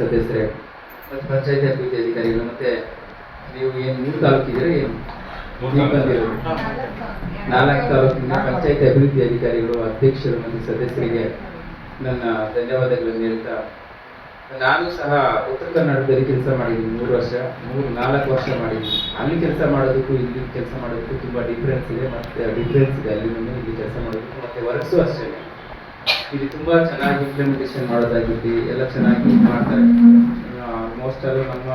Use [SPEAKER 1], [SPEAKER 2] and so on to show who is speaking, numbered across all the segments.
[SPEAKER 1] ಸದಸ್ಯರೇ ಮತ್ತು ಪಂಚಾಯತಿ ಅಭಿವೃದ್ಧಿ ಅಧಿಕಾರಿಗಳು ಮತ್ತೆ ನೀವು ಏನು ನೀವು ತಾಲೂಕಿದ್ರೆ ಏನು? ನೀವು ಬಂದಿರೋದು. ನಾಲ್ಕು ತಾಲೂಕಿನ ಪಂಚಾಯತಿ ಅಭಿವೃದ್ಧಿ ಅಧಿಕಾರಿಗಳು ಅಧ್ಯಕ್ಷರು ಮತ್ತು ಸದಸ್ಯರಿಗೆ ನನ್ನ ಧನ್ಯವಾದಗಳನ್ನು ಹೇಳ್ತಾ ನಾನು ಸಹ ಉತ್ತರ ಕನ್ನಡದಲ್ಲಿ ಕೆಲಸ ಮಾಡಿದ್ದೀನಿ ಮೂರು ವರ್ಷ ಮೂರು ನಾಲ್ಕು ವರ್ಷ ಮಾಡಿದ್ದೀನಿ. ಅಲ್ಲಿ ಕೆಲಸ ಮಾಡೋದಕ್ಕೂ ಇಲ್ಲಿ ಕೆಲಸ ಮಾಡೋದಕ್ಕೂ ತುಂಬ ಡಿಫ್ರೆನ್ಸ್ ಇದೆ ಮತ್ತು ಡಿಫ್ರೆನ್ಸ್ ಇದೆ. ಅಲ್ಲಿ ಇಲ್ಲಿ ಕೆಲಸ ಮಾಡೋದಕ್ಕೂ ಮತ್ತು ವರ್ಕ್ಸು ಅಷ್ಟೇ. ಇಲ್ಲಿ ತುಂಬ ಚೆನ್ನಾಗಿ ಇಂಪ್ಲಿಮೆಂಟೇಷನ್ ಮಾಡೋದಾಗಿರಲಿ ಎಲ್ಲ ಚೆನ್ನಾಗಿ ಮಾಡ್ತಾರೆ ಆಲ್ಮೋಸ್ಟ್ ಆಲ್ ನಮ್ಮ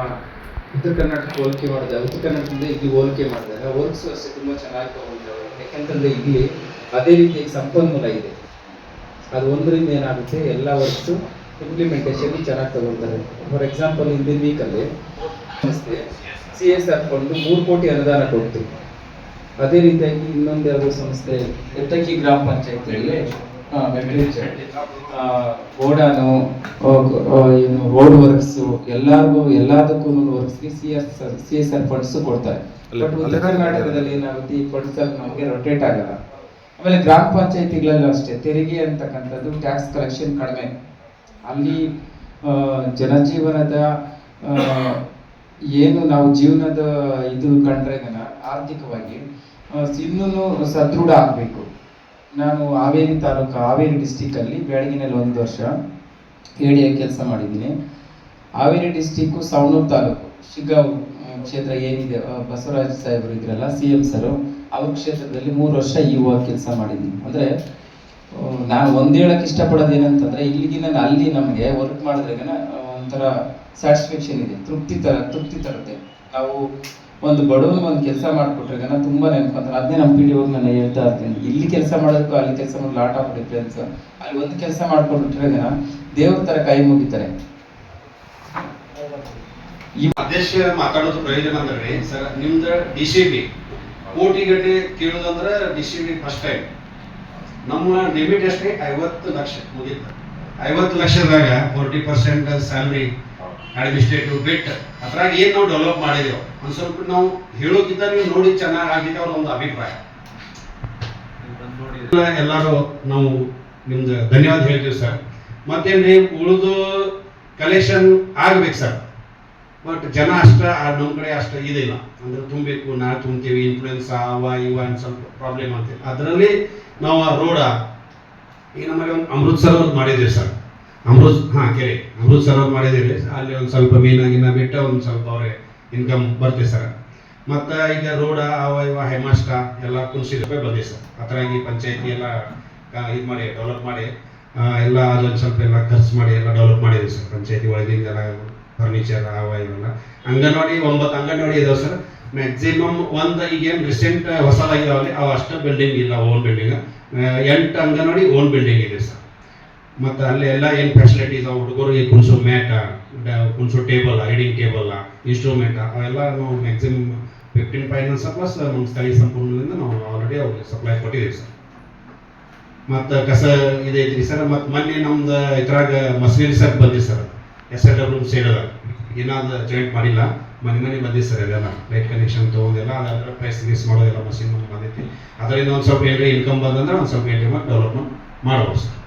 [SPEAKER 1] ಉತ್ತರ ಕರ್ನಾಟಕ ಹೋಲಿಕೆ ಮಾಡಿದಾಗ ಉತ್ತರ ಕರ್ನಾಟಕದಿಂದ ಇಲ್ಲಿ ಹೋಲಿಕೆ ಮಾಡಿದಾಗ ವರ್ಕ್ಸು ಅಷ್ಟೇ ತುಂಬ ಚೆನ್ನಾಗಿ ತಗೊಂಡಿದ್ದಾರೆ. ಯಾಕೆಂತಂದ್ರೆ ಇಲ್ಲಿ ಅದೇ ರೀತಿ ಸಂಪನ್ಮೂಲ ಇದೆ. ಅದು ಒಂದರಿಂದ ಏನಾಗುತ್ತೆ? ಎಲ್ಲ ವರ್ಕ್ಸು ಇಂಪ್ಲಿಮೆಂಟೇಷನ್ ಚೆನ್ನಾಗಿ ತಗೊಳ್ತಾರೆ ಫಾರ್ ಎಕ್ಸಾಂಪಲ್ ಹಿಂದಿನ ವೀಕಲ್ಲಿ ಸಂಸ್ಥೆ ಸಿ ಎಸ್ ಆರ್ ಮೂರು ಕೋಟಿ ಅನುದಾನ ಕೊಡ್ತು. ಅದೇ ರೀತಿಯಾಗಿ ಇನ್ನೊಂದು ಯಾವುದೋ ಸಂಸ್ಥೆ ಎತ್ತಕ್ಕಿ ಗ್ರಾಮ ಪಂಚಾಯತಿಯಲ್ಲಿ ಗೋಡಾನು ಏನು ರೋಡ್ ವರ್ಕ್ಸು ಎಲ್ಲರಿಗೂ ಎಲ್ಲದಕ್ಕೂ ವರ್ಕ್ಸ್ಗೆ C S C S R funds ಕೊಡ್ತಾರೆ. ಬಟ್ ಉತ್ತರ ಕರ್ನಾಟಕದಲ್ಲಿ ಏನಾಗುತ್ತೆ ಈ ಫಂಡ್ಸ್ ನಮಗೆ ರೊಟೇಟ್ ಆಗಲ್ಲ. ಆಮೇಲೆ ಗ್ರಾಮ ಪಂಚಾಯತಿಗಳಲ್ಲೂ ಅಷ್ಟೇ ತೆರಿಗೆ ಅಂತಕ್ಕಂಥದ್ದು ಟ್ಯಾಕ್ಸ್ ಕಲೆಕ್ಷನ್ ಕಡಿಮೆ. ಅಲ್ಲಿ ಜನಜೀವನದ ಏನು ನಾವು ಜೀವನದ ಇದು ಕಂಡ್ರೆ ಆರ್ಥಿಕವಾಗಿ ಇನ್ನೂ ಸದೃಢ ಆಗಬೇಕು. ನಾನು ಹಾವೇರಿ ತಾಲೂಕು ಹಾವೇರಿ ಡಿಸ್ಟಿಕ್ಕಲ್ಲಿ ಬೆಳಗಿನಲ್ಲಿ ಒಂದು ವರ್ಷ ಎ ಕೆಲಸ ಮಾಡಿದ್ದೀನಿ. ಹಾವೇರಿ ಡಿಸ್ಟಿಕ್ಕು ಸವಣೂರು ತಾಲೂಕು. ಶಿಗಾವ್ ಕ್ಷೇತ್ರ ಏನಿದೆ ಬಸವರಾಜ ಸಾಹೇಬರು ಇದ್ರಲ್ಲ ಸಿ ಎಂ ಸರು ಅವ್ರ ಕ್ಷೇತ್ರದಲ್ಲಿ ಮೂರು ವರ್ಷ ಇ ಕೆಲಸ ಮಾಡಿದ್ದೀನಿ. ಅಂದರೆ ನಾನು ಒಂದು ಹೇಳಕ್ಕೆ ಇಷ್ಟಪಡೋದು ಏನಂತಂದರೆ, ಇಲ್ಲಿಗಿನ ಅಲ್ಲಿ ನಮಗೆ ವರ್ಕ್ ಮಾಡಿದ್ರೆ ಒಂಥರ ಸ್ಯಾಟಿಸ್ಫ್ಯಾಕ್ಷನ್ ಇದೆ. ತೃಪ್ತಿ ತರ, ತೃಪ್ತಿ ತರುತ್ತೆ. ನಾವು ಒಂದು ಬಡವನಿಗೆ ಒಂದು ಕೆಲಸ ಮಾಡಿಕೊಟ್ರೆ ಜನ ತುಂಬಾ ನೆನ್ಕೊಂತಾರೆ ಅದನ್ನೇ ನಮ್ಮ ಪಿ ಹೋಗಿ ನಾನು ಹೇಳ್ತಾ ಇರ್ತೀನಿ. ಇಲ್ಲಿ ಕೆಲಸ ಮಾಡೋದಕ್ಕೂ ಅಲ್ಲಿ ಕೆಲಸ ಮಾಡೋದು ಲಾಟ್ ಆಫ್ ಡಿಫ್ರೆನ್ಸ್ ಅಲ್ಲಿ ಒಂದು ಕೆಲಸ ಮಾಡ್ಕೊಂಡ್ಬಿಟ್ರೆ ಜನ ದೇವ್ರ ತರ ಕೈ ಮುಗಿತಾರೆ.
[SPEAKER 2] ಮಾತಾಡೋದು ಪ್ರಯೋಜನ ಅಂದ್ರೆ ಸರ್, ನಿಮ್ದು ಡಿ ಸಿ ಬಿ ಕೋಟಿ ಗಟ್ಟಲೆ ಕೇಳೋದಂದ್ರೆ D C B first time ನಮ್ಮ ಲಿಮಿಟ್ ಎಷ್ಟೇ? ಐವತ್ತು ಲಕ್ಷ ಮುಗೀತು. ಐವತ್ತು ಲಕ್ಷದಾಗ ಫೋರ್ಟಿ ಪರ್ಸೆಂಟ್ ಸ್ಯಾಲ್ರಿ ಅಡ್ಮಿನಿಸ್ಟ್ರೇಟಿವ್ ಬಿಟ್ ಅದ್ರಾಗ ಏನು ನಾವು ಡೆವಲಪ್ ಮಾಡಿದೆವು ಒಂದು ಸ್ವಲ್ಪ ನಾವು ಹೇಳೋಕ್ಕಿಂತ ನೀವು ನೋಡಿ ಚೆನ್ನಾಗಿ ಆಗಿದೆ ಅವ್ರ ಒಂದು ಅಭಿಪ್ರಾಯ ಎಲ್ಲರೂ ನಾವು ನಿಮ್ದು ಧನ್ಯವಾದ ಹೇಳ್ತೀವಿ ಸರ್. ಮತ್ತೇನ್ರಿ ಉಳಿದು ಕಲೆಕ್ಷನ್ ಆಗ್ಬೇಕು ಸರ್. ಬಟ್ ಜನ ಅಷ್ಟ ಆ ನಮ್ಮ ಕಡೆ ಅಷ್ಟ ಇದಿಲ್ಲ ಅಂದ್ರೆ ತುಂಬಬೇಕು ನಾ ತುಂಬ್ತೀವಿ ಇನ್ಫ್ಲೂಯೆನ್ಸ್ ಅವ ಇವ ಅಂತ ಸ್ವಲ್ಪ ಪ್ರಾಬ್ಲಮ್ ಆಗ್ತೀವಿ ಅದರಲ್ಲಿ ನಾವು ಆ ರೋಡ ಈಗ ನಮಗೆ ಒಂದು ಅಮೃತ್ ಸರೋವರ್ ಮಾಡಿದ್ದೀವಿ ಸರ್. ಅಮೃತ್, ಹಾ ಕೆರೆ ಅಮೃತ್ ಸರೋವರ್ ಮಾಡಿದ್ದೀವಿ. ಅಲ್ಲಿ ಒಂದು ಸ್ವಲ್ಪ ಮೀನಾಗಿನ ಬಿಟ್ಟು ಒಂದು ಸ್ವಲ್ಪ ಅವ್ರಿಗೆ ಇನ್ಕಮ್ ಬರ್ತೀವಿ ಸರ್. ಮತ್ತು ಈಗ ರೋಡ ಅವ ಇವ ಹೆಮಾಷ್ಟ ಎಲ್ಲ ಕುಂಸಿ ರೂಪಾಯಿ ಬಂದಿದೆ ಸರ್ ಅದ್ರಾಗಿ ಪಂಚಾಯತಿ ಎಲ್ಲ ಇದು ಮಾಡಿ ಡೆವಲಪ್ ಮಾಡಿ ಎಲ್ಲ ಅದೊಂದು ಸ್ವಲ್ಪ ಎಲ್ಲ ಖರ್ಚು ಮಾಡಿ ಎಲ್ಲ ಡೆವಲಪ್ ಮಾಡಿದ್ದೀವಿ ಸರ್. ಪಂಚಾಯತಿ ಒಳಗಿಂದ ಎಲ್ಲ ಫರ್ನಿಚರ್ ಅವ ಇವೆಲ್ಲ ಅಂಗನವಾಡಿ ಒಂಬತ್ತು, ಅಂಗನವಾಡಿ ಇದಾವೆ ಸರ್. ಮ್ಯಾಕ್ಸಿಮಮ್ ಒಂದು ಈಗೇನು ರೀಸೆಂಟ್ ಹೊಸದಾಗಿದಾವಲ್ಲಿ, ಅವು ಅಷ್ಟು ಬಿಲ್ಡಿಂಗ್ ಇಲ್ಲ ಓನ್ ಬಿಲ್ಡಿಂಗ್ ಎಂಟು ಅಂಗನವಾಡಿ ಓನ್ ಬಿಲ್ಡಿಂಗ್ ಇದೆ ಸರ್. ಮತ್ತು ಅಲ್ಲಿ ಎಲ್ಲ ಏನು ಫೆಸಿಲಿಟೀಸ್ ಆ ಹುಡುಗರಿಗೆ ಕುಣಿಸೋ ಮ್ಯಾಟ ಕುಣಿಸೋ ಟೇಬಲ್ ರೈಡಿಂಗ್ ಟೇಬಲ್ ಇನ್ಸ್ಟ್ರೂಮೆಂಟ್ ಅವೆಲ್ಲ ನಾವು ಮ್ಯಾಕ್ಸಿಮಮ್ ಫಿಫ್ಟೀನ್ ಫೈನಾನ್ಸ್ ಪ್ಲಸ್ ನಮ್ಮ ಸ್ಥಳೀಯ ಸಂಪನ್ಮೂಲದಿಂದ ನಾವು ಆಲ್ರೆಡಿ ಅವ್ರಿಗೆ ಸಪ್ಲೈ ಕೊಟ್ಟಿದ್ದೀವಿ ಸರ್ ಮತ್ತು ಕಸ ಇದೈತ್ರಿ ಸರ್ ಮತ್ತು ಮೊನ್ನೆ ನಮ್ದು ಇದ್ರಾಗ ಮಸೀರಿ ಸರ್ ಬಂದಿ ಸರ್ ಎಸ್ ಎಲ್ ಡಬ್ಲ್ಯೂ ಸೇಡದ ಏನಾದ್ರು ಜಾಯಿಂಟ್ ಮಾಡಿಲ್ಲ. ಮನೆ ಮನೆ ಬಂದಿದೆ ಸರ್ ಇದೆಲ್ಲ ಲೈಟ್ ಕನೆಕ್ಷನ್ ತೊಗೊಂಡೆಲ್ಲ ಅದರ ಪ್ರೈಸ್ ಗೀಸ್ ಮಾಡೋದೆಲ್ಲ ಮಸೀನ್ ಬಂದೈತಿ. ಅದರಿಂದ ಒಂದು ಸ್ವಲ್ಪ ಏನ್ರಿ ಇನ್ಕಮ್ ಬಂದಂದ್ರೆ ಒಂದು ಸ್ವಲ್ಪ ಏನ್ರಿ ಡೆವಲಪ್ಮೆಂಟ್ ಮಾಡ್ಬೋದು ಸರ್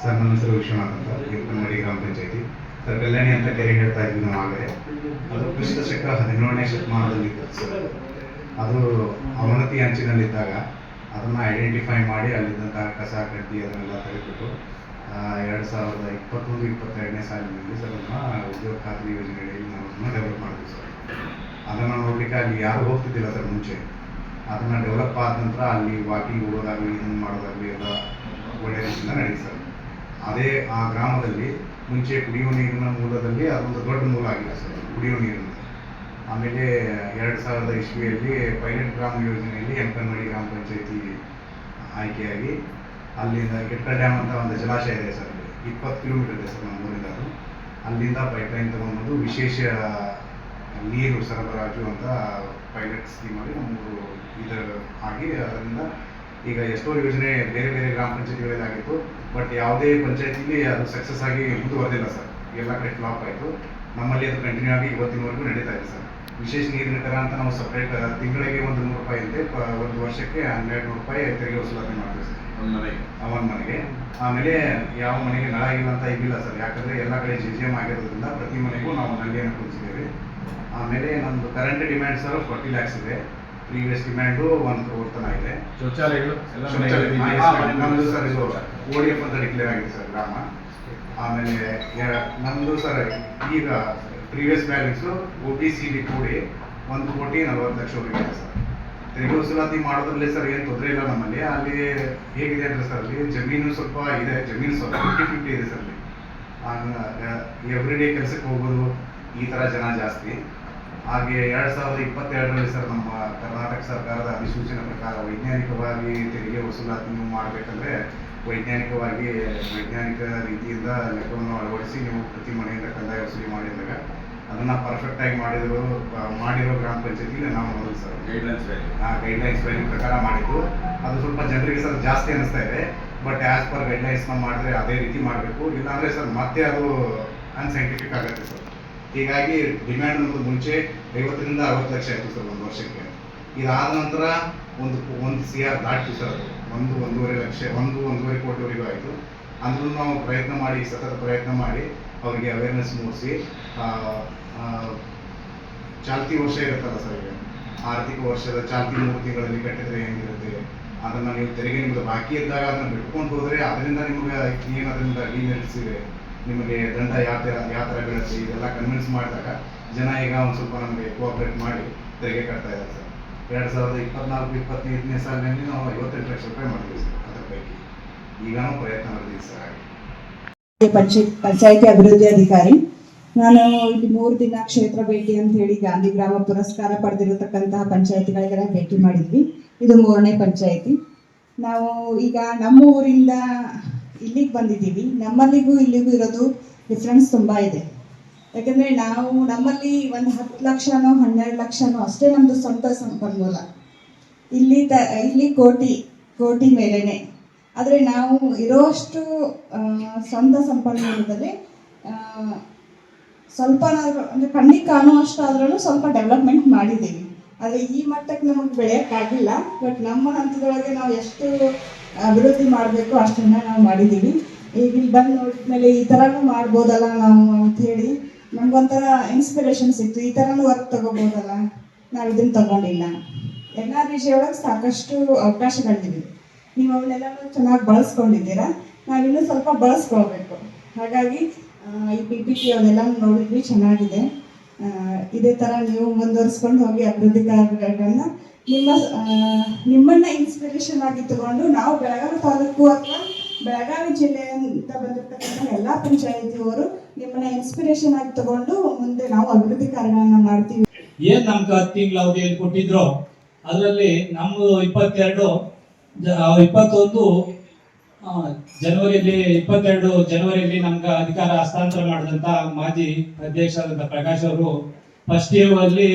[SPEAKER 3] ಸರ್, ನನ್ನ ಹೆಸರು ವಿಶ್ವನಾಥ್ ಅಂತ. ತೀರ್ಥಮಡಿ ಗ್ರಾಮ ಪಂಚಾಯತಿ. ಸರ್, ಕಲ್ಯಾಣಿ ಅಂತ ಕೆರೆ ಹೇಳ್ತಾ ಇದ್ವಿ ನಾವು ಆಗಲೇ. ಅದು ಕ್ರಿಸ್ತ ಶಕ ಹದಿನೇಳನೇ ಶತಮಾನದಲ್ಲಿ ಇತ್ತು ಸರ್. ಅದು ಅವನತಿ ಅಂಚಿನಲ್ಲಿದ್ದಾಗ ಅದನ್ನ ಐಡೆಂಟಿಫೈ ಮಾಡಿ ಅಲ್ಲಿದ್ದಂತಹ ಕಸ, ಕಡ್ಡಿ ಅದನ್ನೆಲ್ಲ ತೆಗೆದುಬಿಟ್ಟು ಎರಡು ಸಾವಿರದ ಇಪ್ಪತ್ತೊಂದು, ಇಪ್ಪತ್ತೆರಡನೇ ಸಾಲಿನಲ್ಲಿ ಸರ್ ಅದನ್ನ ಉದ್ಯೋಗ ಖಾತ್ರಿ ಯೋಜನೆಯಲ್ಲಿ ನಾವು ಅದನ್ನು ಡೆವಲಪ್ ಮಾಡಿದ್ವಿ ಸರ್. ಅದನ್ನು ನೋಡಲಿಕ್ಕೆ ಅಲ್ಲಿ ಯಾರು ಹೋಗ್ತಿದ್ದಿಲ್ಲ ಸರ್ ಮುಂಚೆ. ಅದನ್ನು ಡೆವಲಪ್ ಆದ ನಂತರ ಅಲ್ಲಿ ವಾಕಿಂಗ್ ಹೋಗೋದಾಗಲಿ, ಇದನ್ನು ಮಾಡೋದಾಗಲಿ ಎಲ್ಲ ಒಳ್ಳೆ ರೀತಿಯಿಂದ ನಡೀತದೆ ಅದೇ ಆ ಗ್ರಾಮದಲ್ಲಿ ಮುಂಚೆ ಕುಡಿಯುವ ನೀರಿನ ಮೂಲದಲ್ಲಿ ಅದೊಂದು ದೊಡ್ಡ ಮೂಲ ಆಗಿದೆ ಸರ್, ಕುಡಿಯುವ ನೀರಿನ ಆಮೇಲೆ ಎರಡು ಸಾವಿರದ ಇಸ್ವಿಯಲ್ಲಿ ಪೈಲಟ್ ಗ್ರಾಮ ಯೋಜನೆಯಲ್ಲಿ ಎಂಕನವಾಡಿ ಗ್ರಾಮ ಪಂಚಾಯತಿ ಆಯ್ಕೆಯಾಗಿ ಅಲ್ಲಿಂದ ಕೆಟ್ಟ ಡ್ಯಾಮ್ ಅಂತ ಒಂದು ಜಲಾಶಯ ಇದೆ ಸರ್, ಇಪ್ಪತ್ತು ಕಿಲೋಮೀಟರ್ ಇದೆ ಸರ್ ನಮ್ಮ ಊರಿಂದ ಅದು. ಅಲ್ಲಿಂದ ಪೈಪ್ಲೈನ್ ತಗೊಂಡ್ಬಂದು ವಿಶೇಷ ನೀರು ಸರಬರಾಜು ಅಂತ ಪೈಲಟ್ ಸ್ಕೀಮಲ್ಲಿ ನಮ್ಮೂರು ಇದು ಆಗಿ ಅದರಿಂದ ಈಗ ಎಷ್ಟೋ ಯೋಜನೆ ಬೇರೆ ಬೇರೆ ಗ್ರಾಮ ಪಂಚಾಯತಿಗಳಾಗಿತ್ತು ಆಗಿತ್ತು ಬಟ್ ಯಾವುದೇ ಪಂಚಾಯತಿಲಿ ಅದು ಸಕ್ಸಸ್ ಆಗಿ ಮುಂದುವರೆದಿಲ್ಲ ಸರ್. ಎಲ್ಲ ಕಡೆ ಫ್ಲಾಪ್ ಆಯಿತು. ನಮ್ಮಲ್ಲಿ ಅದು ಕಂಟಿನ್ಯೂ ಆಗಿ ಇವತ್ತಿನವರೆಗೂ ನಡೀತಾ ಇದೆ ಸರ್. ವಿಶೇಷ ನೀರಿನ ಕರ ಅಂತ ನಾವು ಸಪ್ರೇಟ್ ತಿಂಗಳಿಗೆ ಒಂದು ನೂರು ರೂಪಾಯಿ ಅಂತೆ ಒಂದು ವರ್ಷಕ್ಕೆ ಹನ್ನೆರಡು ನೂರು ರೂಪಾಯಿ ತೆರಿಗೆ ವಸೂಲಾತಿ ಮಾಡ್ತೀವಿ ಸರ್.
[SPEAKER 4] ಒಂದು ಮನೆಗೆ.
[SPEAKER 3] ಅವನ ಮನೆಗೆ. ಆಮೇಲೆ ಯಾವ ಮನೆಗೆ ನಳ ಇಲ್ಲ ಅಂತ ಇದಿಲ್ಲ ಸರ್. ಯಾಕಂದ್ರೆ ಎಲ್ಲ ಕಡೆ ಜಿ ಜಿ ಎಂ ಆಗಿರೋದ್ರಿಂದ ಪ್ರತಿ ಮನೆಗೂ ನಾವು ನಲ್ಲಿಯನ್ನು ಕುದಿಸಿದ್ದೇವೆ ಆಮೇಲೆ ನಮ್ಮದು current demand sir forty lakhs ಇದೆ. ಪ್ರೀವಿಯಸ್ ಡಿಮ್ಯಾಂಡು ಒಂದು ಕ್ರೋರ್ ತನ ಇದೆ.
[SPEAKER 4] ಶೌಚಾಲಯಗಳು
[SPEAKER 3] ಸರ್ ಇದು ಓ ಡಿ ಎಫ್ ಅಂತ ಡಿಕ್ಲೇರ್ ಆಗಿದೆ ಸರ್ ಗ್ರಾಮ. ಆಮೇಲೆ ನಮ್ಮದು ಸರ್ ಈಗ previous balance O B C D ಕೂಡಿ ಒಂದು ಕೋಟಿ ನಲವತ್ತು ಲಕ್ಷವರೆಗೆ ಇದೆ ಸರ್. ತೆರಿಗೆ ವಸೂಲಾತಿ ಮಾಡೋದ್ರಲ್ಲಿ ಸರ್ ಏನು ತೊಂದರೆ ಇಲ್ಲ ನಮ್ಮಲ್ಲಿ. ಅಲ್ಲಿ ಹೇಗಿದೆ ಅಂದರೆ ಸರ್ ಅಲ್ಲಿ ಜಮೀನು ಸ್ವಲ್ಪ ಇದೆ ಜಮೀನು ಸ್ವಲ್ಪ ಫಿಫ್ಟಿ ಫಿಫ್ಟಿ ಇದೆ ಸರ್ ಅಲ್ಲಿ. ಎವ್ರಿ ಡೇ ಕೆಲಸಕ್ಕೆ ಹೋಗೋದು ಈ ಥರ ಜನ ಜಾಸ್ತಿ. ಹಾಗೆ ಎರಡು ಸಾವಿರದ ಇಪ್ಪತ್ತೆರಡರಲ್ಲಿ ಸರ್ ನಮ್ಮ ಕರ್ನಾಟಕ ಸರ್ಕಾರದ ಅಧಿಸೂಚನೆ ಪ್ರಕಾರ ವೈಜ್ಞಾನಿಕವಾಗಿ ತೆರಿಗೆ ವಸೂಲಾತಿ ನೀವು ಮಾಡಬೇಕಂದ್ರೆ ವೈಜ್ಞಾನಿಕವಾಗಿ ವೈಜ್ಞಾನಿಕ ರೀತಿಯಿಂದ ಲೆಕ್ಕವನ್ನು ಅಳವಡಿಸಿ ನೀವು ಪ್ರತಿ ಮನೆಯಿಂದ ಕಂದಾಯ ವಸೂಲಿ ಮಾಡಿದಾಗ ಅದನ್ನ ಪರ್ಫೆಕ್ಟ್ ಆಗಿ ಮಾಡಿರೋ ಮಾಡಿರೋ ಗ್ರಾಮ ಪಂಚಾಯತಿಗೆ ನಾವು ಮೊದಲು ಸರ್.
[SPEAKER 4] ಗೈಡ್ಲೈನ್ಸ್
[SPEAKER 3] ಆ ಗೈಡ್ಲೈನ್ಸ್ ವ್ಯಾಲ್ಯೂ ಪ್ರಕಾರ ಮಾಡಿದ್ದು. ಅದು ಸ್ವಲ್ಪ ಜನರಿಗೆ ಸರ್ ಜಾಸ್ತಿ ಅನಿಸ್ತಾ ಇದೆ. ಬಟ್ ಆ್ಯಸ್ ಪರ್ ಗೈಡ್ಲೈನ್ಸ್ನ ಮಾಡಿದ್ರೆ ಅದೇ ರೀತಿ ಮಾಡಬೇಕು. ಇಲ್ಲಾಂದರೆ ಸರ್ ಮತ್ತೆ ಅದು ಅನ್ಸೈಂಟಿಫಿಕ್ ಆಗುತ್ತೆ ಸರ್. ಹೀಗಾಗಿ ಡಿಮ್ಯಾಂಡ್ ಅನ್ನೋದು ಮುಂಚೆ ಐವತ್ತರಿಂದ ಅರವತ್ತು ಲಕ್ಷ ಆಯಿತು ಸರ್ ಒಂದು ವರ್ಷಕ್ಕೆ. ಇದಾದ ನಂತರ ಒಂದು ಒಂದು ಸಿ ಆರ್ ದಾಟಿತು ಸರ್ ಒಂದು, ಒಂದೂವರೆ ಲಕ್ಷ, ಒಂದು, ಒಂದೂವರೆ ಕೋಟಿವರೆಗೂ ಆಯಿತು. ಅಂದ್ರೂ ನಾವು ಪ್ರಯತ್ನ ಮಾಡಿ, ಸತತ ಪ್ರಯತ್ನ ಮಾಡಿ ಅವರಿಗೆ ಅವೇರ್ನೆಸ್ ಮೂಡಿಸಿ ಚಾಲ್ತಿ ವರ್ಷ ಇರುತ್ತಲ್ಲ ಸರ್ ಈಗ. ಆರ್ಥಿಕ ವರ್ಷದ ಚಾಲ್ತಿ ಮೂರು ತಿಂಗಳಲ್ಲಿ ಕಟ್ಟಿದ್ರೆ ಹೆಂಗಿರುತ್ತೆ? ಅದನ್ನ ನೀವು ತೆರಿಗೆ ನಿಮ್ಮದು ಬಾಕಿ ಇದ್ದಾಗ ಅದನ್ನು ಬಿಟ್ಕೊಂಡು ಹೋದರೆ ಅದರಿಂದ ನಿಮಗೆ ಏನು ಅದರಿಂದ ಡಿಮೆರಿಟ್ಸ್ ಇವೆ ನಿಮಗೆ ದಂಡ ಯಾವ ಥರ ಬೀಳುತ್ತೆ ಇದೆಲ್ಲ ಕನ್ವಿನ್ಸ್ ಮಾಡಿದಾಗ ಜನ ಈಗ ಒಂದು ಸ್ವಲ್ಪ ನಮಗೆ ಕೋಆಪರೇಟ್ ಮಾಡಿ ತೆರಿಗೆ ಕಟ್ತಾ ಇದ್ದಾರೆ ಸರ್. ಎರಡು ಸಾವಿರದ ಇಪ್ಪತ್ನಾಲ್ಕು, ಇಪ್ಪತ್ತೈದನೇ ಸಾಲಿನಲ್ಲಿ ನಾವು ಐವತ್ತೆಂಟು ಲಕ್ಷ ರೂಪಾಯಿ ಮಾಡಿದ್ವಿ ಸರ್ ಅದ್ರ ಪೈಕಿ ಈಗಾನು ಪ್ರಯತ್ನ ಮಾಡಿದ್ದೀವಿ ಸರ್ ಹಾಗೆ.
[SPEAKER 5] ಪಂಚಾಯತ್ ಪಂಚಾಯತಿ ಅಭಿವೃದ್ಧಿ ಅಧಿಕಾರಿ, ನಾನು ಇಲ್ಲಿ ಮೂರು ದಿನ ಕ್ಷೇತ್ರ ಭೇಟಿ ಅಂತ ಹೇಳಿ ಗಾಂಧಿ ಗ್ರಾಮ ಪುರಸ್ಕಾರ ಪಡೆದಿರತಕ್ಕಂತಹ ಪಂಚಾಯತಿಗಳಿಗೆಲ್ಲ ಭೇಟಿ ಮಾಡಿದ್ವಿ. ಇದು ಮೂರನೇ ಪಂಚಾಯತಿ. ನಾವು ಈಗ ನಮ್ಮ ಊರಿಂದ ಇಲ್ಲಿಗೆ ಬಂದಿದ್ದೀವಿ. ನಮ್ಮಲ್ಲಿಗೂ ಇಲ್ಲಿಗೂ ಇರೋದು ಡಿಫ್ರೆನ್ಸ್ ತುಂಬ ಇದೆ. ಯಾಕಂದರೆ ನಾವು ನಮ್ಮಲ್ಲಿ ಒಂದು ಹತ್ತು ಲಕ್ಷನೋ, ಹನ್ನೆರಡು ಲಕ್ಷನೋ ಅಷ್ಟೇ ನಮ್ಮದು ಸ್ವಂತ ಸಂಪನ್ಮೂಲ. ಇಲ್ಲಿ ತ, ಇಲ್ಲಿ ಕೋಟಿ ಕೋಟಿ ಮೇಲೇ ಆದರೆ ನಾವು ಇರೋಷ್ಟು ಸ್ವಂತ ಸಂಪನ್ಮೂಲದಲ್ಲಿ ಸ್ವಲ್ಪ ಅಂದರೆ ಕಣ್ಣಿಗೆ ಕಾಣುವಷ್ಟು ಆದ್ರೂ ಸ್ವಲ್ಪ ಡೆವಲಪ್ಮೆಂಟ್ ಮಾಡಿದ್ದೀವಿ. ಆದರೆ ಈ ಮಟ್ಟಕ್ಕೆ ನಮಗೆ ಬೆಳೆಯೋಕ್ಕಾಗಿಲ್ಲ. ಬಟ್ ನಮ್ಮ ಹಂತದೊಳಗೆ ನಾವು ಎಷ್ಟು ಅಭಿವೃದ್ಧಿ ಮಾಡಬೇಕು, ಅಷ್ಟನ್ನ ನಾವು ಮಾಡಿದ್ದೀವಿ ಈಗ ಇಲ್ಲಿ ಬಂದು ನೋಡಿದ್ಮೇಲೆ ಈ ಥರನೂ ಮಾಡ್ಬೋದಲ್ಲ ನಾವು ಅಂಥೇಳಿ ನಮ್ಗೊಂಥರ ಇನ್ಸ್ಪಿರೇಷನ್ ಸಿಕ್ತು. ಈ ಥರನೂ ವರ್ಕ್ ತಗೋಬೋದಲ್ಲ, ನಾವು ಇದನ್ನು ತಗೊಂಡಿಲ್ಲ. ಎಲ್ಲ ವಿಷಯೊಳಗೆ ಸಾಕಷ್ಟು ಅವಕಾಶಗಳಿವೆ ನೀವು ಅವನ್ನೆಲ್ಲನೂ ಚೆನ್ನಾಗಿ ಬಳಸ್ಕೊಂಡಿದ್ದೀರಾ ನಾವಿನ್ನೂ ಸ್ವಲ್ಪ ಬಳಸ್ಕೊಳ್ಬೇಕು. ಹಾಗಾಗಿ ಈ ಪಿ ಪಿ ಟಿ ಅವನ್ನೆಲ್ಲ ನೋಡಿದ್ವಿ, ಚೆನ್ನಾಗಿದೆ. ಇದೇ ಥರ ನೀವು ಮುಂದುವರಿಸ್ಕೊಂಡು ಹೋಗಿ ಅಭಿವೃದ್ಧಿ ಕಾರ್ಯಗಳನ್ನ ನಿಮ್ಮ ನಿಮ್ಮನ್ನ ಇನ್ಸ್ಪಿರೇಷನ್ ಆಗಿ ತಗೊಂಡು ನಾವು ಬೆಳಗಾವಿ ತಾಲೂಕು ಅಥವಾ ಬೆಳಗಾವಿ ಜಿಲ್ಲೆಯಿಂದ ಬಂದಿರತಕ್ಕಂಥ ಎಲ್ಲ ಪಂಚಾಯತಿಯವರು ನಿಮ್ಮನ್ನ ಇನ್ಸ್ಪಿರೇಷನ್ ಆಗಿ ತಗೊಂಡು ಮುಂದೆ ನಾವು ಅಭಿವೃದ್ಧಿ ಕಾರ್ಯಗಳನ್ನ ಮಾಡ್ತೀವಿ.
[SPEAKER 6] ಏನ್ ನಮ್ಗೆ ಹತ್ತು ತಿಂಗಳ ಅವಧಿಯಲ್ಲಿ ಕೊಟ್ಟಿದ್ರು? ಅದರಲ್ಲಿ ನಮ್ಮದು ಇಪ್ಪತ್ತೆರಡು ಇಪ್ಪತ್ತೊಂದು ಜನವರಿಯಲ್ಲಿ, ಇಪ್ಪತ್ತೆರಡು ಜನವರಿಯಲ್ಲಿ ನಮ್ಗೆ ಅಧಿಕಾರ ಹಸ್ತಾಂತರ ಮಾಡಿದಂತ ಮಾಜಿ ಅಧ್ಯಕ್ಷರಾದಂಥ ಪ್ರಕಾಶ್ ಅವರು ಫಸ್ಟ್ ಅಲ್ಲಿ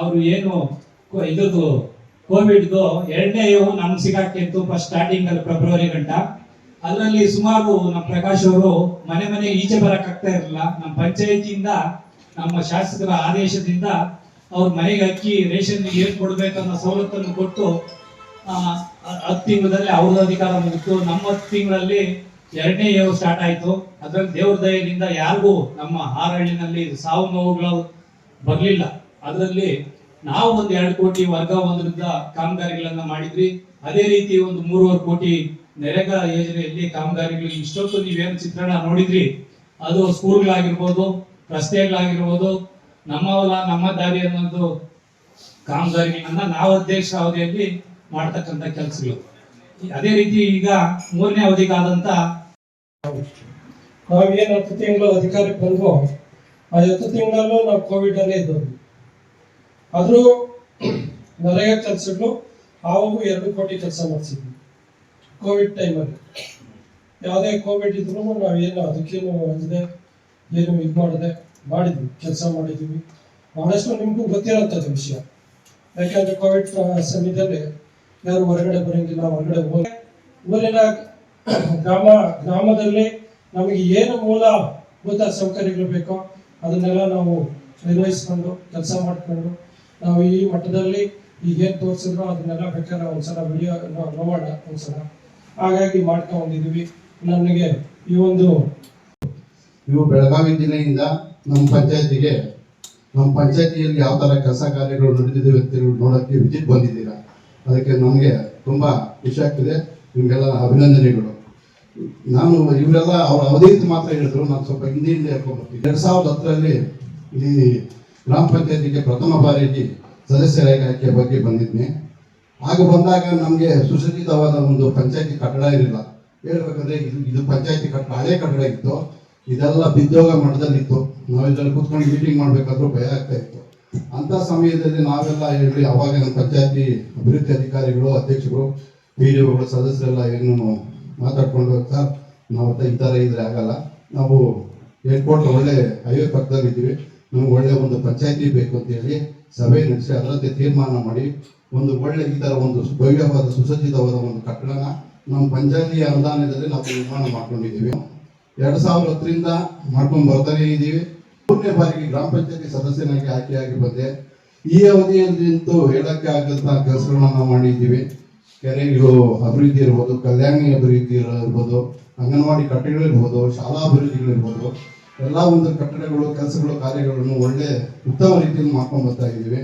[SPEAKER 6] ಅವರು ಏನು ಕೊ- ಇದ್ರದ್ದು ಕೋವಿಡ್ದು ಎರಡನೇ ಇವು ನಮ್ಗೆ ಸಿಗಾಕಿತ್ತು ಫಸ್ಟ್ ಸ್ಟಾರ್ಟಿಂಗ್ ಅಲ್ಲಿ ಫೆಬ್ರವರಿ ಗಂಟ. ಅದರಲ್ಲಿ ಸುಮಾರು ನಮ್ಮ ಪ್ರಕಾಶ್ ಅವರು ಮನೆ ಮನೆ ಈಚೆ ಬರಕ್ ಇರಲಿಲ್ಲ. ನಮ್ಮ ಪಂಚಾಯತಿಯಿಂದ, ನಮ್ಮ ಶಾಸಕರ ಆದೇಶದಿಂದ ಅವ್ರ ಮನೆಗೆ ಅಕ್ಕಿ ರೇಷನ್ ಏನ್ ಕೊಡ್ಬೇಕನ್ನೋ ಸವಲತ್ತನ್ನು ಕೊಟ್ಟು ಹತ್ತು ತಿಂಗಳಲ್ಲಿ ಅವ್ರ ಅಧಿಕಾರ ಮುಗಿತು. ನಮ್ಮ ಹತ್ತು ತಿಂಗಳಲ್ಲಿ ಎರಡನೇ ಏವು ಸ್ಟಾರ್ಟ್ ಆಯ್ತು. ಅದ್ರಲ್ಲಿ ದೇವ್ರ ದಯದಿಂದ ಯಾರಿಗೂ ನಮ್ಮ ಹಾರಹಳ್ಳಿನಲ್ಲಿ ಸಾವು ನೋವುಗಳು ಬರಲಿಲ್ಲ. ಅದರಲ್ಲಿ ನಾವು ಒಂದು ಎರಡು ಕೋಟಿ ವರ್ಗ ಒಂದರಿಂದ ಕಾಮಗಾರಿಗಳನ್ನ ಮಾಡಿದ್ರಿ ಅದೇ ರೀತಿ ಒಂದು ಮೂರುವರೆ ಕೋಟಿ ನೆರೆಗ ಯೋಜನೆಯಲ್ಲಿ ಕಾಮಗಾರಿಗಳು ಇಷ್ಟೊತ್ತು ನೀವೇನು ಚಿತ್ರಣ ನೋಡಿದ್ರಿ? ಅದು ಸ್ಕೂಲ್ಗಳಾಗಿರ್ಬೋದು, ರಸ್ತೆಗಳಾಗಿರ್ಬೋದು ನಮ್ಮ ಹೊಲ ನಮ್ಮ ದಾರಿ ಅನ್ನೋದು ಕಾಮಗಾರಿಗಳನ್ನ ನಾವು ಅಧ್ಯಕ್ಷ ಅವಧಿಯಲ್ಲಿ ಮಾಡ್ತಕ್ಕಂಥ ಕೆಲಸಗಳು. ಅದೇ ರೀತಿ ಈಗ ಮೂರನೇ ಅವಧಿಗಾದಂತ
[SPEAKER 7] ನಾವೇನು ಹತ್ತು ತಿಂಗಳು ಅಧಿಕಾರಕ್ಕೆ ಬಂದ್ವೋ, ಆ ಹತ್ತು ತಿಂಗಳಲ್ಲೂ ನಾವು ಕೋವಿಡ್ ಅಲ್ಲೇ ಇದ್ದವು ಆದರೂ ನರೇಗಾ ಕೆಲಸಗಳು ಆವಾಗೂ ಎರಡು ಕೋಟಿ ಕೆಲಸ ಮಾಡಿಸಿದ್ವಿ. ಕೋವಿಡ್ ಟೈಮಲ್ಲಿ. ಯಾವುದೇ ಕೋವಿಡ್ ಇದ್ರೂ ನಾವೇನು ಅದಕ್ಕೇನು ಅಂದಿದೆ ಏನು ಇದು ಮಾಡದೆ ಮಾಡಿದ್ವಿ, ಕೆಲಸ ಮಾಡಿದ್ವಿ. ಬಹಳಷ್ಟು ನಿಮಗೂ ಗೊತ್ತಿರೋಂಥದ್ದು ವಿಷಯ. ಯಾಕೆಂದ್ರೆ ಕೋವಿಡ್ ಸಮಯದಲ್ಲಿ ಯಾರು ಹೊರಗಡೆ ಬರೋಂಗಿಲ್ಲ, ಹೊರಗಡೆ ಹೋಗಿ, ಊರಿನ ಗ್ರಾಮ, ಗ್ರಾಮದಲ್ಲಿ ನಮಗೆ ಏನು ಮೂಲ ಮೂಲಭೂತ ಸೌಕರ್ಯಗಳು ಬೇಕೋ ಅದನ್ನೆಲ್ಲ ನಾವು ನಿರ್ವಹಿಸ್ಕೊಂಡು, ಕೆಲಸ ಮಾಡಿಕೊಂಡು ನಾವು ಈ ಮಟ್ಟದಲ್ಲಿ ಈಗೇನು ತೋರಿಸಿದ್ರು ಅದನ್ನೆಲ್ಲ ಬೇಕಾದ್ರೆ ಒಂದ್ಸಲ ವಿಡಿಯೋ ನೋಡೋಣ ಒಂದ್ಸಲ. ಹಾಗಾಗಿ ಮಾಡ್ಕೊಂಡಿದೀವಿ ನನಗೆ ಈ ಒಂದು
[SPEAKER 8] ನೀವು ಬೆಳಗಾವಿ ಜಿಲ್ಲೆಯಿಂದ ನಮ್ಮ ಪಂಚಾಯತಿಗೆ, ನಮ್ಮ ಪಂಚಾಯತಿಯಲ್ಲಿ ಯಾವ ಥರ ಕೆಲಸ ಕಾರ್ಯಗಳು ನಡೆದಿದೆ ಅಂತ ನೋಡಕ್ಕೆ ವಿಸಿಟ್ ಬಂದಿದ್ದೀರಾ? ಅದಕ್ಕೆ ನಮಗೆ ತುಂಬ ಖುಷಿ ಆಗ್ತಿದೆ. ನಿಮಗೆಲ್ಲ ಅಭಿನಂದನೆಗಳು. ನಾನು ಇವರೆಲ್ಲ ಅವ್ರ ಅವಧಿ ಮಾತ್ರ ಹೇಳಿದ್ರು. ನಾನು ಸ್ವಲ್ಪ ಹಿಂದಿಯಿಂದ ಹೇಳ್ಕೊಂಡ್ಬರ್ತೀನಿ ಎರಡು ಸಾವಿರದ ಹತ್ತರಲ್ಲಿ ಈ ಗ್ರಾಮ ಪಂಚಾಯತಿಗೆ ಪ್ರಥಮ ಬಾರಿಗೆ ಸದಸ್ಯರಾಗಿ ಬಗ್ಗೆ ಬಂದಿದ್ದೆ ಆಗ ಬಂದಾಗ ನಮಗೆ ಸುಸಜ್ಜಿತವಾದ ಒಂದು ಪಂಚಾಯತಿ ಕಟ್ಟಡ ಇರಲಿಲ್ಲ. ಹೇಳ್ಬೇಕಂದ್ರೆ ಇದು ಇದು ಪಂಚಾಯತಿ ಕಟ್ಟಡ, ಹಳೆ ಕಟ್ಟಡ ಇತ್ತು. ಇದೆಲ್ಲ ಬಿದ್ದೋಗ ಮಟ್ಟದಲ್ಲಿತ್ತು ನಾವು ಇದರಲ್ಲಿ ಕೂತ್ಕೊಂಡು ಮೀಟಿಂಗ್ ಮಾಡಬೇಕಾದ್ರೂ ಭಯ ಆಗ್ತಾ ಇತ್ತು. ಅಂತ ಸಮಯದಲ್ಲಿ ನಾವೆಲ್ಲ ಹೇಳಿ ಅವಾಗ ನಮ್ಮ ಪಂಚಾಯತಿ ಅಭಿವೃದ್ಧಿ ಅಧಿಕಾರಿಗಳು, ಅಧ್ಯಕ್ಷರು, ಪಿ ಡಿ ಒಗಳು, ಸದಸ್ಯರೆಲ್ಲ ಏನು ಮಾತಾಡ್ಕೊಂಡು ಸರ್ ನಾವು ಈ ಥರ ಇದ್ರೆ ಆಗಲ್ಲ. ನಾವು ಏರ್ಪೋರ್ಟ್ ಒಳ್ಳೆ ಹೈವೇ ಪಕ್ಕದಲ್ಲಿ ಇದ್ದೀವಿ ನಮ್ಗೆ ಒಳ್ಳೆ ಒಂದು ಪಂಚಾಯತಿ ಬೇಕು ಅಂತ ಹೇಳಿ ಸಭೆ ನಡೆಸಿ ಅದರಂತೆ ತೀರ್ಮಾನ ಮಾಡಿ ಒಂದು ಒಳ್ಳೆ ಈ ಥರ ಒಂದು ಭವ್ಯವಾದ, ಸುಸಜ್ಜಿತವಾದ ಒಂದು ಕಟ್ಟಡನ ನಮ್ಮ ಪಂಚಾಯತಿ ಅನುದಾನದಲ್ಲಿ ನಾವು ನಿರ್ಮಾಣ ಮಾಡ್ಕೊಂಡಿದ್ದೀವಿ. ಎರಡು ಸಾವಿರದ ಹತ್ತರಿಂದ ಮಾಡ್ಕೊಂಡು ಬರ್ತಾನೆ ಇದ್ದೀವಿ. ಮೂರನೇ ಬಾರಿಗೆ ಗ್ರಾಮ ಪಂಚಾಯತಿ ಸದಸ್ಯನಾಗಿ ಆಯ್ಕೆಯಾಗಿ ಬಂದೆ. ಈ ಅವಧಿಯಲ್ಲಿ ನಿಂತು ಹೇಳಕ್ಕೆ ಆಗಂತ ಕೆಲಸಗಳನ್ನ ನಾವು ಮಾಡಿದ್ದೀವಿ. ಕೆರೆಗಳು ಅಭಿವೃದ್ಧಿ ಇರ್ಬೋದು, ಕಲ್ಯಾಣಿ ಅಭಿವೃದ್ಧಿ ಇರ್ಬೋದು, ಅಂಗನವಾಡಿ ಕಟ್ಟಡಗಳಿರ್ಬೋದು ಶಾಲಾ ಅಭಿವೃದ್ಧಿಗಳಿರ್ಬೋದು. ಎಲ್ಲ ಒಂದು ಕಟ್ಟಡಗಳು, ಕೆಲಸಗಳು, ಕಾರ್ಯಗಳನ್ನು ಒಳ್ಳೆ ಉತ್ತಮ ರೀತಿಯಲ್ಲಿ ಮಾಡ್ಕೊಂಡು ಬರ್ತಾ ಇದ್ದೀವಿ.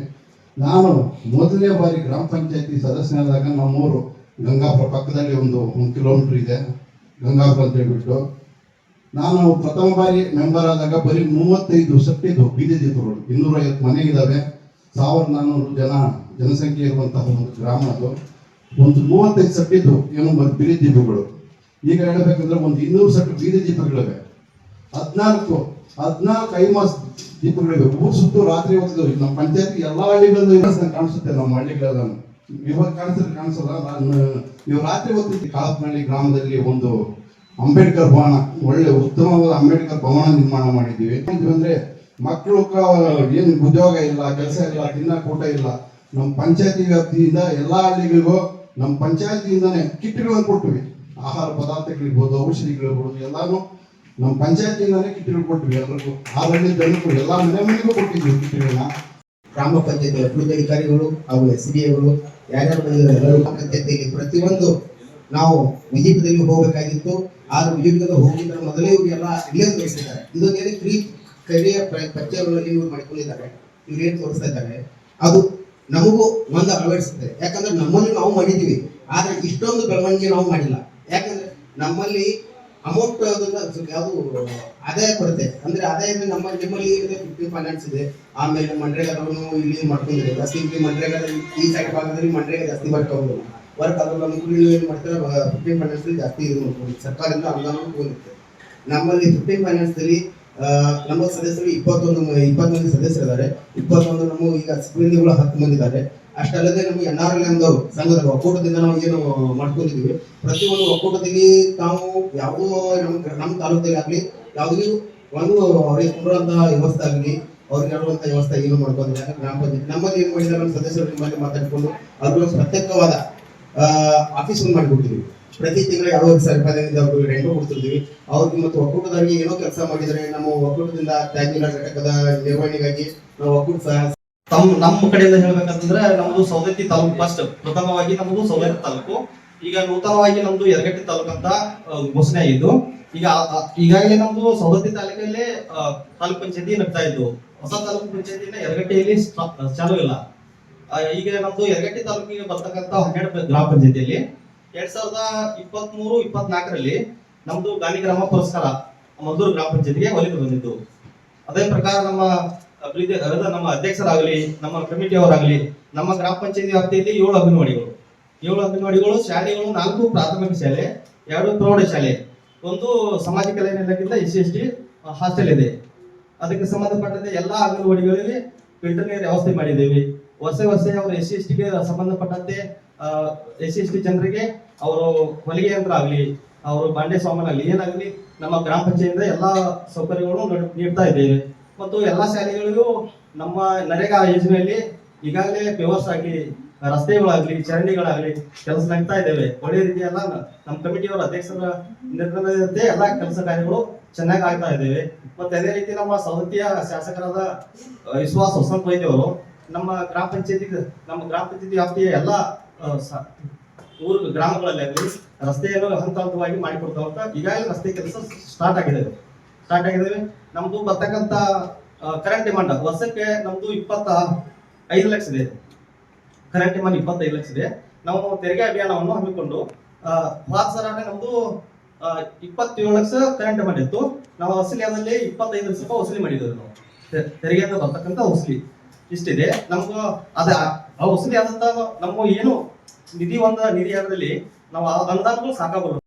[SPEAKER 8] ನಾನು ಮೊದಲನೇ ಬಾರಿ ಗ್ರಾಮ ಪಂಚಾಯತಿ ಸದಸ್ಯನಾದಾಗ ನಮ್ಮೂರು ಗಂಗಾಪುರ ಪಕ್ಕದಲ್ಲಿ ಒಂದು ಒಂದು ಕಿಲೋಮೀಟರ್ ಇದೆ. ಗಂಗಾಪುರ ಅಂತ ಹೇಳ್ಬಿಟ್ಟು. ನಾನು ಪ್ರಥಮ ಬಾರಿ ಮೆಂಬರ್ ಆದಾಗ ಬರೀ ಮೂವತ್ತೈದು ಸಟ್ಟಿದ್ದು ಬೀದಿ ದೀಪಗಳು ಇನ್ನೂರೈವತ್ತು ಮನೆ ಇದ್ದಾವೆ ಸಾವಿರದ ನಾನ್ನೂರು ಜನ ಜನಸಂಖ್ಯೆ ಇರುವಂತಹ ಒಂದು ಗ್ರಾಮ ಅದು. ಒಂದು ಮೂವತ್ತೈದು ಸಟ್ಟಿದ್ದು ಏನು ಬರೀ ಬೀದಿ ದೀಪಗಳು ಈಗ ಹೇಳಬೇಕಂದ್ರೆ ಒಂದು ಇನ್ನೂರು ಸೆಟ್ ಬೀದಿ ದೀಪಗಳಿವೆ ಹದಿನಾಲ್ಕು ಹದಿನಾಲ್ಕು ಐಮಾಸ್ ದೀಪಗಳಿವೆ ಊರು ಸುತ್ತು ರಾತ್ರಿ ಹೊತ್ತು ನಮ್ಮ ಪಂಚಾಯತಿ ಎಲ್ಲ ಹಳ್ಳಿಗಳಲ್ಲೂ ಕಾಣಿಸುತ್ತೆ, ನಮ್ಮ ಹಳ್ಳಿಗಳೆಲ್ಲ. ಇವಾಗ ಕಾಣಿಸಿದ್ರೆ ಕಾಣಿಸಲ್ಲ, ನಾನು ನೀವು ರಾತ್ರಿ ಹೊತ್ತು ಕಾಳಪ್ಪನಹಳ್ಳಿ ಗ್ರಾಮದಲ್ಲಿ ಒಂದು ಅಂಬೇಡ್ಕರ್ ಭವನ, ಒಳ್ಳೆ ಉತ್ತಮವಾದ ಅಂಬೇಡ್ಕರ್ ಭವನ ನಿರ್ಮಾಣ ಮಾಡಿದ್ದೀವಿ. ಅಂದ್ರೆ ಮಕ್ಕಳು ಏನು ಉದ್ಯೋಗ ಇಲ್ಲ, ಕೆಲಸ ಇಲ್ಲ ತಿನ್ನಕ್ಕೆ ಕೂಟ ಇಲ್ಲ. ನಮ್ಮ ಪಂಚಾಯತಿ ವ್ಯಾಪ್ತಿಯಿಂದ ಎಲ್ಲಾ ಹಳ್ಳಿಗಳಿಗೂ ನಮ್ಮ ಪಂಚಾಯತಿಯಿಂದನೇ ಕಿಟ್ಗಳನ್ನು ಕೊಟ್ಟಿವಿ ಆಹಾರ ಪದಾರ್ಥಗಳಿರ್ಬೋದು, ಔಷಧಿಗಳಿರ್ಬೋದು, ಎಲ್ಲಾನು ನಮ್ಮ ಪಂಚಾಯಿತಿ ಕಿಟ್ಗಳು ಕೊಟ್ಟಿವಿ. ಎಲ್ಲರಿಗೂ ಆ ಹಳ್ಳಿ ಜನಕ್ಕೂ ಎಲ್ಲ ಮನೆ ಮನೆಗೂ ಕೊಟ್ಟಿದ್ವಿ ಕಿಟ್ಗಳನ್ನ
[SPEAKER 4] ಗ್ರಾಮ ಪಂಚಾಯತಿ ಅಭಿವೃದ್ಧಿ ಅಧಿಕಾರಿಗಳು ಹಾಗೂ ಎಸ್ ಡಿ ಎಗಳು ಯಾರ್ಯಾರು ಬಂದಿದ್ದಾರೆ ಎಲ್ಲರೂ ಪಂಚಾಯತಿಯಲ್ಲಿ ಪ್ರತಿಯೊಂದು ನಾವು ವಿಜಯಪುರದಲ್ಲಿ ಹೋಗಬೇಕಾಗಿತ್ತು. ಆದ್ರೆ ವಿಜಿಟದಲ್ಲಿ ಹೋಗಿದ್ರೆ ಮೊದಲೇ ಎಲ್ಲ ಇಲ್ಲೇ ತೋರಿಸಿದ್ದಾರೆ ಇದೊಂದೇನು ಫ್ರೀ ಕರಿಯ ಪರಿಚಯಗಳಲ್ಲಿ ಇವ್ರು ಮಾಡ್ಕೊಂಡಿದ್ದಾರೆ. ಇವ್ರು ಏನು ತೋರಿಸ್ತಾ ಇದ್ದಾರೆ? ಅದು ನಮಗೂ ಒಂದು ಅಳವಡಿಸುತ್ತೆ ಯಾಕಂದ್ರೆ ನಮ್ಮಲ್ಲಿ ನಾವು ಮಾಡಿದೀವಿ ಆದ್ರೆ ಇಷ್ಟೊಂದು ಬೆಳವಣಿಗೆ ನಾವು ಮಾಡಿಲ್ಲ. ಯಾಕಂದ್ರೆ ನಮ್ಮಲ್ಲಿ ಅಮೌಂಟ್ ಯಾವುದು ಆದಾಯ ಕೊರತೆ. ಅಂದ್ರೆ ಆದಾಯ ನಮ್ಮ, ನಿಮ್ಮಲ್ಲಿ ಏನಿದೆ ಫಿಫ್ಟಿ ಫೈನಾನ್ಸ್ ಇದೆ. ಆಮೇಲೆ ಮಂಡ್ರೆಗಾರನು ಇಲ್ಲಿ ಮಾಡ್ಕೊಂಡಿದೆ. ಜಾಸ್ತಿ ಇಲ್ಲಿ ಮನ್ರೇಗಾ ಈ ಸೈಡ್ ಭಾಗದಲ್ಲಿ ಮನ್ರೇಗಾ ಜಾಸ್ತಿ ಬರ್ತಾವೆ ವರ್ಕ್ ಅದ್ರ ಅನುಕೂಲ ಏನು ಮಾಡ್ತಾರೆ ಫಿಫ್ಟಿ ಫೈನಾನ್ಸ್ ಜಾಸ್ತಿ ಇದು ಮಾಡ್ಕೊಂಡು ಸರ್ಕಾರದಿಂದ ಅನುದಾನ ಹೋಗುತ್ತೆ ನಮ್ಮಲ್ಲಿ ಫಿಫ್ಟಿ ಫೈನಾನ್ಸ್ ಅಲ್ಲಿ ನಮ್ಮ ಸದಸ್ಯರು ಇಪ್ಪತ್ತೊಂದು ಇಪ್ಪತ್ತೊಂದು ಸದಸ್ಯರಿದ್ದಾರೆ. ಇಪ್ಪತ್ತೊಂದು ನಮ್ಮ ಈಗ ಸಿಬ್ಬಂದಿಗಳು ಹತ್ತು ಮಂದಿ ಇದ್ದಾರೆ ಅಷ್ಟಲ್ಲದೆ ನಮಗೆ ಎನ್ ಆರ್ ಎಲ್ ಎಂದವರು ಸಂಘದ ಒಕ್ಕೂಟದಿಂದ ನಾವು ಏನು ಮಾಡ್ಕೊಂಡಿದ್ದೀವಿ ಪ್ರತಿಯೊಂದು ಒಕ್ಕೂಟದಲ್ಲಿ ತಾವು ಯಾವುದೋ ನಮ್ಮ ನಮ್ಮ ತಾಲೂಕಲ್ಲಿ ಆಗಲಿ, ಯಾವುದೇ ಒಂದು ಅವ್ರಿಗೆ ಕೊಡುವಂತಹ ವ್ಯವಸ್ಥೆ ಆಗಲಿ, ಅವ್ರಿಗೆ ಆಡುವಂತ ವ್ಯವಸ್ಥೆ ಏನು ಮಾಡ್ಕೊಂಡಿಲ್ಲ. ಯಾಕಂದ್ರೆ ಗ್ರಾಮ ಪಂಚಾಯತ್, ನಮ್ಮಲ್ಲಿ ಏನು ಮಾಡಿದ್ದಾರೆ ನಮ್ಮ ಸದಸ್ಯರು ನಿಮ್ಮಲ್ಲಿ ಮಾತಾಡಿಕೊಂಡು ಅವ್ರಿಗೆ ಪ್ರತ್ಯೇಕವಾದ ಆಫೀಸ್ ಒಂದು ಪ್ರತಿ ತಿಂಗಳು ಯಾವ ಸಾವಿರ ರೂಪಾಯಿ ಅವ್ರಿಗೆ ರೆಂಟು ಕೊಡ್ತಿರ್ತೀವಿ ಅವ್ರಿಗೆ ಮತ್ತು ಒಕ್ಕೂಟದಾಗಿ ಏನೋ ಕೆಲಸ ಮಾಡಿದರೆ, ನಮ್ಮ ಒಕ್ಕೂಟದಿಂದ ತ್ಯಾಜ್ಯ ಘಟಕದ ನಿರ್ವಹಣೆಗಾಗಿ ನಾವು ಒಕ್ಕೂಟ
[SPEAKER 9] ತಮ್ಮ ನಮ್ಮ ಕಡೆಯಿಂದ ಹೇಳ್ಬೇಕಂತಂದ್ರೆ ನಮ್ದು ಸೌದತ್ತಿ ತಾಲೂಕು ಫಸ್ಟ್ ಪ್ರಥಮವಾಗಿ ನಮ್ದು ಸೌದತ್ತಿ ತಾಲೂಕು. ಈಗ ನೂತನವಾಗಿ ನಮ್ದು ಯರಗಟ್ಟಿ ತಾಲೂಕು ಅಂತ ಘೋಷಣೆ ಆಗಿದ್ದು, ಈಗ ಈಗಾಗಲೇ ನಮ್ದು ಸೌದತ್ತಿ ತಾಲೂಕಲ್ಲಿ ತಾಲೂಕು ಪಂಚಾಯತಿ ನಡ್ತಾ ಇದ್ದು. ಹೊಸ ತಾಲೂಕು ಪಂಚಾಯತಿನ ಯರಗಟ್ಟಿಯಲ್ಲಿ ಚಾಲೂ ಇಲ್ಲ. ಈಗ ನಮ್ದು ಯರಗಟ್ಟಿ ತಾಲೂಕಿಗೆ ಬರ್ತಕ್ಕಂತ ಹನ್ನೆರಡು ಗ್ರಾಮ ಪಂಚಾಯತಿಯಲ್ಲಿ, ಎರಡ್ ಸಾವಿರದ ಇಪ್ಪತ್ತ್ ಮೂರು ಇಪ್ಪತ್ನಾಲ್ಕರಲ್ಲಿ ನಮ್ದು ಗಾಂಧಿ ಗ್ರಾಮ ಪುರಸ್ಕಾರ ಮದ್ದೂರು ಗ್ರಾಮ ಪಂಚಾಯತಿಗೆ ಒಲಿದು ಬಂದಿದ್ದು. ಅದೇ ಪ್ರಕಾರ ನಮ್ಮ ಅಭಿವೃದ್ಧಿ ಹರದ ನಮ್ಮ ಅಧ್ಯಕ್ಷರಾಗಲಿ, ನಮ್ಮ ಕಮಿಟಿಯವರಾಗಲಿ ನಮ್ಮ ಗ್ರಾಮ ಪಂಚಾಯತಿ ವ್ಯಾಪ್ತಿಯಲ್ಲಿ ಏಳು ಅಂಗನವಾಡಿಗಳು ಏಳು ಅಂಗನವಾಡಿಗಳು ಶಾಲೆಗಳು, ನಾಲ್ಕು ಪ್ರಾಥಮಿಕ ಶಾಲೆ, ಎರಡು ಪ್ರೌಢ ಶಾಲೆ. ಒಂದು ಸಮಾಜ ಕಲ್ಯಾಣ ಇಲಾಖೆಯಿಂದ S C S T hostel ಇದೆ. ಅದಕ್ಕೆ ಸಂಬಂಧಪಟ್ಟಂತೆ ಎಲ್ಲಾ ಅಂಗನವಾಡಿಗಳಲ್ಲಿ ಫಿಲ್ಟರ್ ನೀರು ವ್ಯವಸ್ಥೆ ಮಾಡಿದ್ದೇವೆ. ವರ್ಷ ವರ್ಷ ಅವರು ಎಸ್ ಸಿ ಎಸ್ ಟಿಗೆ ಸಂಬಂಧಪಟ್ಟಂತೆ ಎಸ್ ಸಿ ಎಸ್ ಟಿ ಜನರಿಗೆ ಅವರು ಹೊಲಿಗೆ ಯಂತ್ರ ಆಗಲಿ, ಅವರು ಬಾಂಡೆ ಸ್ವಾಮಿ ಆಗಲಿ, ಏನಾಗಲಿ ನಮ್ಮ ಗ್ರಾಮ ಪಂಚಾಯತಿಯಿಂದ ಎಲ್ಲಾ ಸೌಕರ್ಯಗಳು ನಡ್- ನೀಡ್ತಾ ಇದ್ದೇವೆ. ಮತ್ತು ಎಲ್ಲ ಶಾಲೆಗಳಿಗೂ ನಮ್ಮ ನರೇಗಾ ಯೋಜನೆಯಲ್ಲಿ ಈಗಾಗಲೇ ಪೇವರ್ಸ್ ಆಗಲಿ, ರಸ್ತೆಗಳಾಗ್ಲಿ, ಚರಂಡಿಗಳಾಗ್ಲಿ ಕೆಲಸ ನಡೀತಾ ಇದ್ದೇವೆ. ಒಳ್ಳೆ ರೀತಿ ಎಲ್ಲ ನ- ನಮ್ಮ ಕಮಿಟಿಯವರ ಅಧ್ಯಕ್ಷರ ನಿರ್ಣಯದಂತೆ ಎಲ್ಲ ಕೆಲಸ ಕಾರ್ಯಗಳು ಚೆನ್ನಾಗಿ ಆಗ್ತಾ ಇದ್ದೇವೆ. ಮತ್ತೆ ಅದೇ ರೀತಿ ನಮ್ಮ ಸವತಿಯ ಶಾಸಕರಾದ ವಿಶ್ವಾಸ ವಸಂತ ವೈದ್ಯವರು ನಮ್ಮ ಗ್ರಾಮ ಪಂಚಾಯತಿ, ನಮ್ಮ ಗ್ರಾಮ ಪಂಚಾಯತಿ ವ್ಯಾಪ್ತಿಯ ಎಲ್ಲ ಊರು, ಗ್ರಾಮಗಳಲ್ಲಿ ರಸ್ತೆಯನ್ನು ಹಂತ ಹಂತವಾಗಿ ಮಾಡಿಕೊಡ್ತಾ ಹೋಗ್ತಾ ಈಗಾಗಲೇ ರಸ್ತೆ ಕೆಲಸ ಸ್ಟಾರ್ಟ್ ಆಗಿದೆ. ಸ್ಟಾರ್ಟ್ ಆಗಿದ್ದೇವೆ ನಮ್ದು ಬರ್ತಕ್ಕಂಥ ಕರೆಂಟ್ ಡಿಮಾಂಡ್ ವರ್ಷಕ್ಕೆ ನಮ್ದು ಇಪ್ಪತ್ತ ಐದು ಲಕ್ಷ ಇದೆ. ಕರೆಂಟ್ ಡಿಮಾಂಡ್ ಇಪ್ಪತ್ತೈದು ಲಕ್ಷ ಇದೆ. ನಾವು ತೆರಿಗೆ ಅಭಿಯಾನವನ್ನು ಹಮ್ಮಿಕೊಂಡು ಆ, ಸರ್ಕಾರ ನಮ್ದು ಇಪ್ಪತ್ತೇಳು ಲಕ್ಷ ಕರೆಂಟ್ ಡಿಮಾಂಡ್ ಇತ್ತು. ನಾವು ವಸೂಲಿಯಾದಲ್ಲಿ ಇಪ್ಪತ್ತೈದು ಲಕ್ಷ ರೂಪಾಯಿ ವಸೂಲಿ ಮಾಡಿದ್ದೇವೆ ನಾವು. ತೆರಿಗೆ ತೆರಿಗೆಯಿಂದ ಬರ್ತಕ್ಕಂಥ ವಸೂಲಿ ಇಷ್ಟಿದೆ. ನಮ್ಗೆ ಅದ ಆ ವಸೂಲಿ ಆದಂತ ನಮ್ಮ ಏನು ನಿಧಿ ಒಂದ ನಿಧಿ ಆದಲ್ಲಿ ನಾವು ಅನುದಾನಗಳು ಸಾಕಾಗಲ್ಲ.